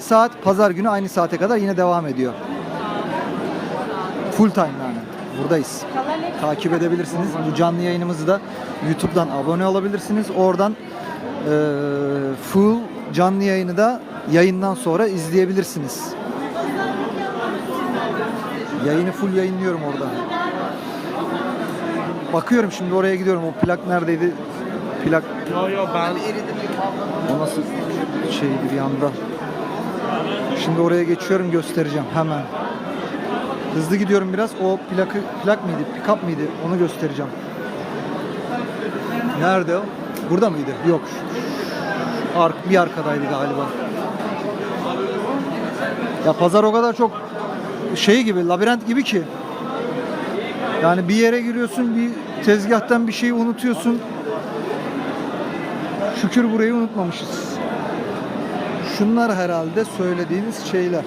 saat pazar günü aynı saate kadar yine devam ediyor. Full time yani. Buradayız. Takip edebilirsiniz. Bu canlı yayınımızı da YouTube'dan abone olabilirsiniz. Oradan eee, full canlı yayını da yayından sonra izleyebilirsiniz. Yayını full yayınlıyorum orada. Bakıyorum şimdi oraya gidiyorum. O plak neredeydi? Plak Yo yo ben o nasıl şeydi bir anda. Şimdi oraya geçiyorum göstereceğim hemen. Hızlı gidiyorum biraz. O plakı plak mıydı? Pick-up mıydı? Onu göstereceğim. Nerede o? Burada mıydı? Yok. Ark, bir arkadaydı galiba. Ya pazar o kadar çok şey gibi, labirent gibi ki. Yani bir yere giriyorsun, bir tezgahtan bir şeyi unutuyorsun. Şükür burayı unutmamışız. Şunlar herhalde söylediğiniz şeyler.